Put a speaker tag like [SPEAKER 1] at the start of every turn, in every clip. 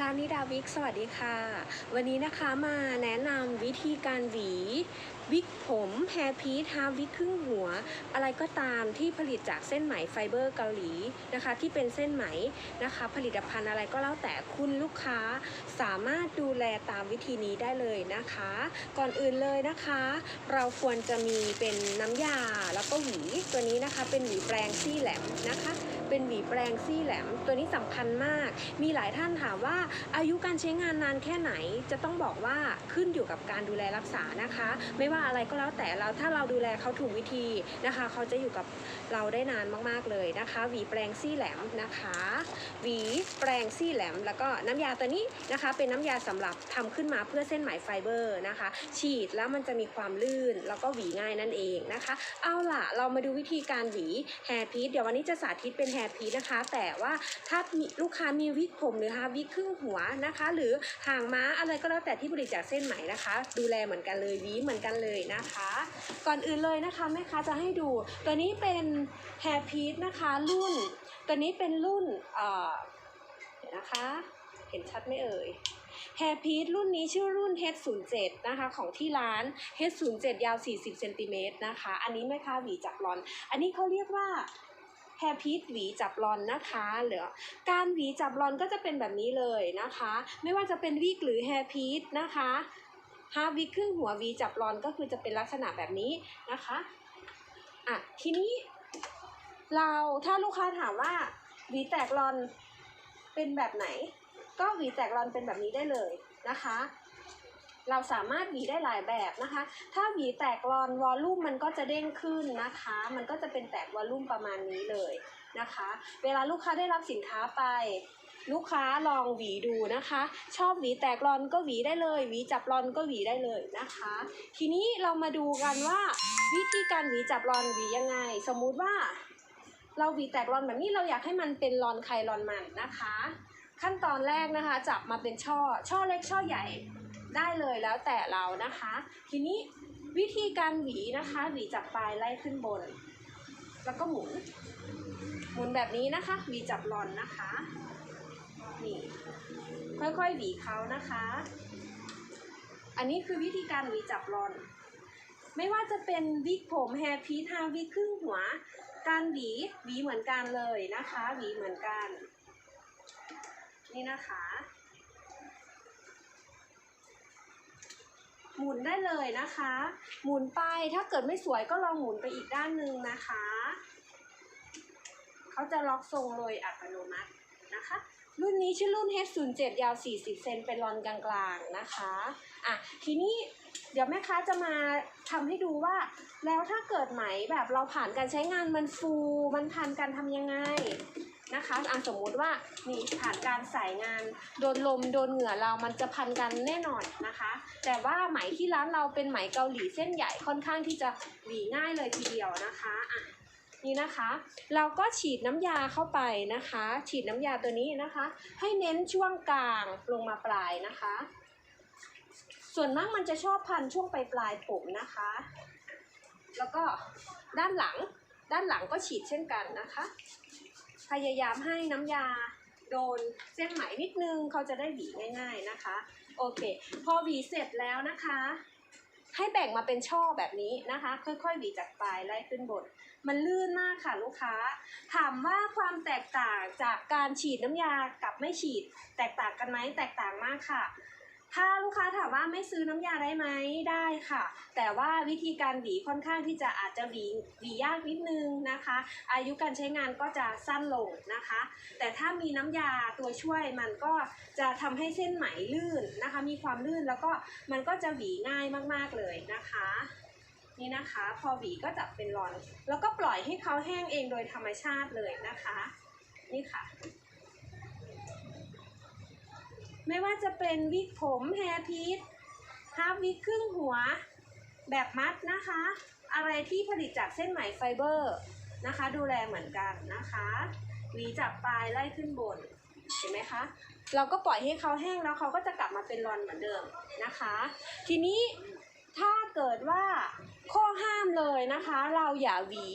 [SPEAKER 1] ร้านนิดาวิกสวัสดีค่ะ วันนี้นะคะมาแนะนำวิธีการหวี วิกผมแฮร์พีทฮาวิกครึ่งหัว อะไรก็ตามที่ผลิตจากเส้นไหมไฟเบอร์เกาหลีนะคะ ที่เป็นเส้นไหมนะคะ ผลิตภัณฑ์อะไรก็แล้วแต่คุณลูกค้าสามารถดูแลตามวิธีนี้ได้เลยนะคะ ก่อนอื่นเลยนะคะ เราควรจะมีเป็นน้ำยาแล้วก็หวีตัวนี้นะคะ เป็นหวีแปรงซี่แหลมนะคะ เป็นหวีแปรงซี่แหลม ตัวนี้สำคัญมาก มีหลายท่านถามว่า อายุการใช้งานนานแค่ไหน จะต้องบอกว่าขึ้นอยู่กับการดูแลรักษานะคะ ไม่ว่าอะไรก็แล้วแต่เราถ้าเราดูแลเขาถูกวิธีนะคะ เขาจะอยู่กับเราได้นานมากๆเลยนะคะหวีแปรงซี่แหลมนะคะหวีแปรงซี่แหลม แล้วก็น้ำยาตัวนี้นะคะ เป็นน้ำยาสำหรับทำขึ้นมาเพื่อเส้นไหมไฟเบอร์นะคะ ฉีดแล้วมันจะมีความลื่นแล้วก็หวีง่ายนั่นเองนะคะ เอาล่ะเรามาดูวิธีการหวีแฮร์พีทเดี๋ยววันนี้จะสาธิตเป็นแฮร์พีนะคะ แต่ว่าถ้ามีลูกค้ามีวิกผมหรือฮาวิกครึ่งหัวนะคะ หรือห่างม้าอะไรก็แล้วแต่ที่ผลิตจากเส้นไหมนะคะ ดูแลเหมือนกันเลยวีเหมือนกันเลยนะคะ ก่อนอื่นเลยนะคะแม่ค้าจะให้ดู ตัวนี้เป็นแฮร์พีนะคะรุ่น ตัวนี้เป็นรุ่นเอ่อเดี๋ยวนะคะ เห็นชัดไหมเอ่ยแฮร์พีทรุ่นนี้ชื่อรุ่น H07 นะคะของที่ร้าน H07 ยาว 40 เซนติเมตรนะคะ อันนี้แม่ค้าหวีจับรอน อันนี้เขาเรียกว่า แฮร์พีทหวีจับรอนนะคะเหลือการหวีจับรอนก็จะเป็นแบบนี้เลยนะคะ ไม่ว่าจะเป็นวิกหรือแฮร์พีทนะคะฮาวิกครึ่งหัวหวีจับรอนก็คือจะเป็นลักษณะแบบนี้นะคะอะทีนี้เราถ้าลูกค้าถามว่าหวีแตกรอนเป็นแบบไหน ก็หวีแตกรอนเป็นแบบนี้ได้เลยนะคะ เราสามารถหวีได้หลายแบบนะคะ ถ้าหวีแตกรอนวอลลุ่มมันก็จะเด้งขึ้นนะคะ มันก็จะเป็นแตกวอลลุ่มประมาณนี้เลยนะคะ เวลาลูกค้าได้รับสินค้าไปลูกค้าลองหวีดูนะคะ ชอบหวีแตกรอนก็หวีได้เลย หวีจับรอนก็หวีได้เลยนะคะ ทีนี้เรามาดูกันว่าวิธีการหวีจับรอนหวียังไง สมมุติว่า เราหวีแตกรอนแบบนี้เราอยากให้มันเป็นรอนใครรอนมันนะคะ ขั้นตอนแรกนะคะ จับมาเป็นช่อช่อเล็กช่อใหญ่ ได้เลยแล้วแต่เรานะคะ ทีนี้วิธีการหวีนะคะหวีจากปลายไล่ขึ้นบน แล้วก็หมุนหมุนแบบนี้นะคะหวีจับรอนนะคะนี่ค่อยๆหวีเขานะคะ อันนี้คือวิธีการหวีจับรอนไม่ว่าจะเป็นวิกผมแฮร์พีทาวิกครึ่งหัว การหวีหวีเหมือนกันเลยนะคะ หวีเหมือนกัน นี่นะคะ หมุนได้เลยนะคะ หมุนไปถ้าเกิดไม่สวยก็ลองหมุนไปอีกด้านหนึ่งนะคะ เขาจะล็อกทรงโดยอัตโนมัตินะคะ รุ่นนี้ชื่อรุ่น H07 ยาว 40 เซนเป็นรอนกลางๆนะคะอะทีนี้เดี๋ยวแม่ค้าจะมาทำให้ดูว่า แล้วถ้าเกิดไหมแบบเราผ่านการใช้งานมันฟู มันผ่านการทำยังไง นะคะอะสมมุติว่านี่ผ่านการใส่งานโดนลมโดนเหงื่อเรามันจะพันกันแน่นอนนะคะ แต่ว่าไหมที่ร้านเราเป็นไหมเกาหลีเส้นใหญ่ค่อนข้างที่จะหวีง่ายเลยทีเดียวนะคะอะนี่นะคะ เราก็ฉีดน้ำยาเข้าไปนะคะ ฉีดน้ำยาตัวนี้นะคะ ให้เน้นช่วงกลางลงมาปลายนะคะ ส่วนมากมันจะชอบพันช่วงปลายปลายผมนะคะ แล้วก็ด้านหลังด้านหลังก็ฉีดเช่นกันนะคะ พยายามให้น้ำยาโดนเส้นไหมนิดนึงเขาจะได้หวีง่าย ๆนะคะ โอเค พอหวีเสร็จแล้วนะคะ ให้แบ่งมาเป็นช่อแบบนี้นะคะ ค่อยๆหวีจากปลายไล่ขึ้นบน มันลื่นมากค่ะลูกค้า ถามว่าความแตกต่างจากการฉีดน้ำยากับไม่ฉีด แตกต่างกันไหมแตกต่างมากค่ะ ถ้าลูกค้าถามว่าไม่ซื้อน้ำยาได้ไหมได้ค่ะ แต่ว่าวิธีการหวีค่อนข้างที่จะอาจจะหวีหวียากนิดนึงนะคะ อายุการใช้งานก็จะสั้นลงนะคะ แต่ถ้ามีน้ำยาตัวช่วยมันก็จะทำให้เส้นไหมลื่นนะคะ มีความลื่นแล้วก็มันก็จะหวีง่ายมาก ๆเลยนะคะนี่นะคะ พอหวีก็จับเป็นรอน แล้วก็ปล่อยให้เขาแห้งเองโดยธรรมชาติเลยนะคะ นี่ค่ะ ไม่ว่าจะเป็นวิกผมแฮร์พีทฮาฟวิกครึ่งหัว แบบมัดนะคะ อะไรที่ผลิตจากเส้นไหมไฟเบอร์นะคะ ดูแลเหมือนกันนะคะหวีจากปลายไล่ขึ้นบน เห็นไหมคะ เราก็ปล่อยให้เขาแห้งแล้วเขาก็จะกลับมาเป็นรอนเหมือนเดิมนะคะ ทีนี้ถ้าเกิดว่าข้อห้ามเลยนะคะ เราอย่าหวี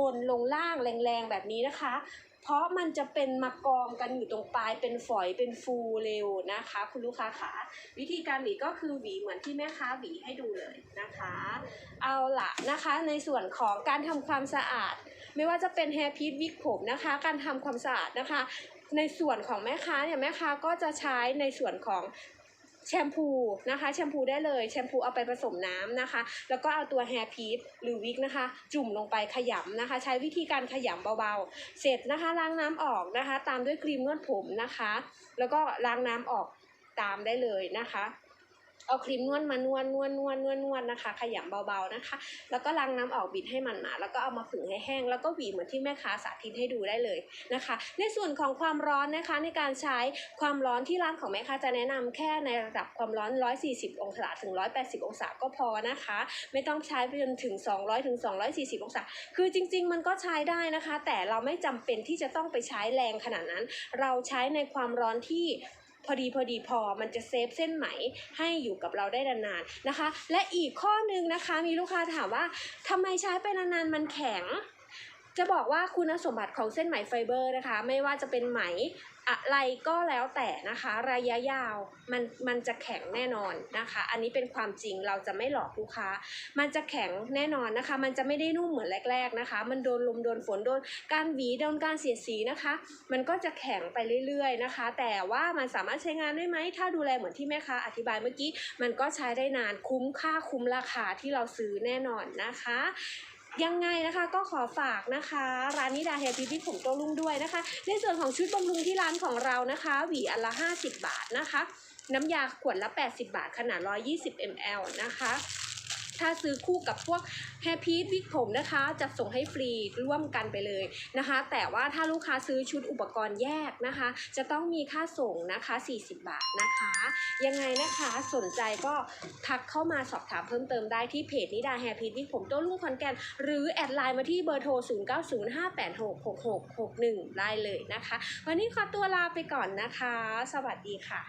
[SPEAKER 1] บนลงล่างแรงๆแบบนี้นะคะ เพราะมันจะเป็นมากองกันอยู่ตรงปลายเป็นฝอยเป็นฟูเร็วนะคะ คุณลูกค้าขาวิธีการหวีก็คือหวีเหมือนที่แม่ค้าหวีให้ดูเลยนะคะ เอาละนะคะในส่วนของการทำความสะอาด ไม่ว่าจะเป็นแฮร์พีทวิกผมนะคะ การทำความสะอาดนะคะ ในส่วนของแม่ค้าเนี่ยแม่ค้าก็จะใช้ในส่วนของ แชมพูนะคะ แชมพูได้เลยแชมพูเอาไปผสมน้ำนะคะ แล้วก็เอาตัวแฮร์พีทหรือวิกนะคะ จุ่มลงไปขยำนะคะ ใช้วิธีการขยำเบาๆ เสร็จนะคะล้างน้ำออกนะคะ ตามด้วยครีมนวดผมนะคะ แล้วก็ล้างน้ำออกตามได้เลยนะคะ เอาครีมนวดมานวดนวดนวดนวดนวดนะคะ ขยำเบาๆนะคะ แล้วก็ล้างน้ำออกบิดให้มันหนาแล้วก็เอามาผึ่งให้แห้ง แล้วก็หวีเหมือนที่แม่ค้าสาธิตให้ดูได้เลยนะคะ ในส่วนของความร้อนนะคะในการใช้ความร้อนที่ร้านของแม่ค้าจะแนะนำแค่ในระดับความร้อน 140 องศาถึง 180 องศาก็พอนะคะ ไม่ต้องใช้ไปจนถึง 200 ถึง 240 องศา คือจริง ๆ มันก็ใช้ได้นะคะ แต่เราไม่จำเป็นที่จะต้องไปใช้แรงขนาดนั้น เราใช้ในความร้อนที่ พอดีพอดีพอมันจะเซฟเส้นไหมให้อยู่กับเราได้นานๆนะคะ และอีกข้อหนึ่งนะคะมีลูกค้าถามว่าทำไมใช้ไปนานๆมันแข็ง จะบอกว่าคุณสมบัติของเส้นไหมไฟเบอร์นะคะ ไม่ว่าจะเป็นไหมอะไรก็แล้วแต่นะคะ ระยะยาวมันมันจะแข็งแน่นอนนะคะ อันนี้เป็นความจริงเราจะไม่หลอกลูกค้า มันจะแข็งแน่นอนนะคะ มันจะไม่ได้นุ่มเหมือนแรก ๆนะคะ มันโดนลมโดนฝนโดนการหวีโดนการเสียดสีนะคะ มันก็จะแข็งไปเรื่อยๆนะคะ แต่ว่ามันสามารถใช้งานได้ไหมถ้าดูแลเหมือนที่แม่ค้าอธิบายเมื่อกี้ มันก็ใช้ได้นานคุ้มค่าคุ้มราคาที่เราซื้อแน่นอนนะคะ ยังไงนะคะก็ขอฝากนะคะ ร้านนิดาเฮลตี้ที่ผมโตลุงด้วยนะคะ ในส่วนของชุดบำรุงที่ร้านของเรานะคะหวีอันละ 50 บาทนะคะ น้ำยาขวดละ 80 บาทขนาด 120 ml นะคะ ถ้าซื้อคู่กับพวกแฮร์พีทวิกผมนะคะจะส่งให้ฟรีร่วมกันไปเลยนะคะ แต่ว่าถ้าลูกค้าซื้อชุดอุปกรณ์แยกนะคะ จะต้องมีค่าส่งนะคะ 40 บาทนะคะ ยังไงนะคะสนใจก็ทักเข้ามาสอบถามเพิ่มเติมได้ที่เพจนิดาแฮร์พีทวิกผมโต้รุ่งคอนแกนหรือแอดไลน์มาที่เบอร์โทร 0905866661 ได้เลยนะคะ วันนี้ขอตัวลาไปก่อนนะคะ สวัสดีค่ะ